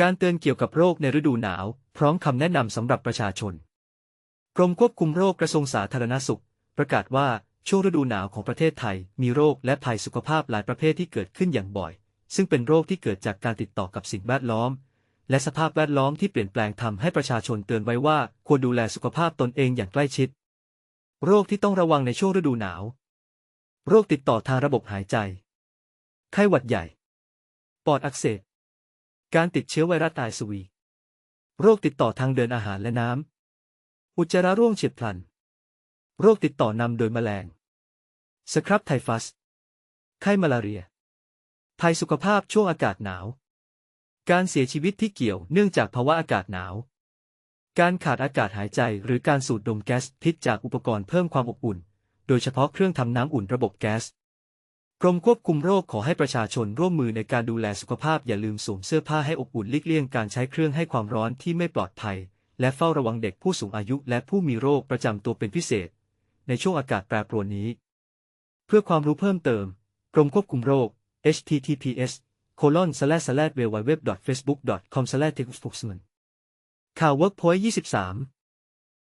การเตือนเกี่ยวกับโรคในฤดูหนาว พร้อมคำแนะนำสำหรับประชาชน กรมควบคุมโรคกระทรวงสาธารณสุข ประกาศว่าช่วงฤดูหนาวของประเทศไทย มีโรคและภัยสุขภาพหลายประเภทที่เกิดขึ้นอย่างบ่อย ซึ่งเป็นโรคที่เกิดจากการติดต่อกับสิ่งแวดล้อม และสภาพแวดล้อมที่เปลี่ยนแปลงทำให้ประชาชนเตือนไว้ว่าควรดูแลสุขภาพตนเองอย่างใกล้ชิด โรคที่ต้องระวังในช่วงฤดูหนาว โรคติดต่อทางระบบหายใจ ไข้หวัดใหญ่ ปอดอักเสบ การติดเชื้อไวรัสไอสวี โรคติดต่อทางเดินอาหารและน้ำ อุจจาระร่วงเฉียบพลัน โรคติดต่อนำโดยแมลง สครับไทฟัส ไข้มาลาเรีย ภัยสุขภาพช่วงอากาศหนาว การเสียชีวิตที่เกี่ยวเนื่องจากภาวะอากาศหนาว การขาดอากาศหายใจหรือการสูดดมแก๊สพิษจากอุปกรณ์เพิ่มความอบอุ่น โดยเฉพาะเครื่องทำน้ำอุ่นระบบแก๊ส กรมควบคุมโรคขอให้ประชาชนร่วมมือในการดูแลสุขภาพอย่าลืมสวมเสื้อผ้าให้อบอุ่นลีกเลี่ยงการใช้เครื่องให้ความร้อนที่ไม่ปลอดภัย และเฝ้าระวังเด็กผู้สูงอายุและผู้มีโรคประจำตัวเป็นพิเศษ ในช่วงอากาศแปรปรวนนี้ เพื่อความรู้เพิ่มเติม กรมควบคุมโรค https colon slash slash www facebook com slash ข่าว Workpoint 23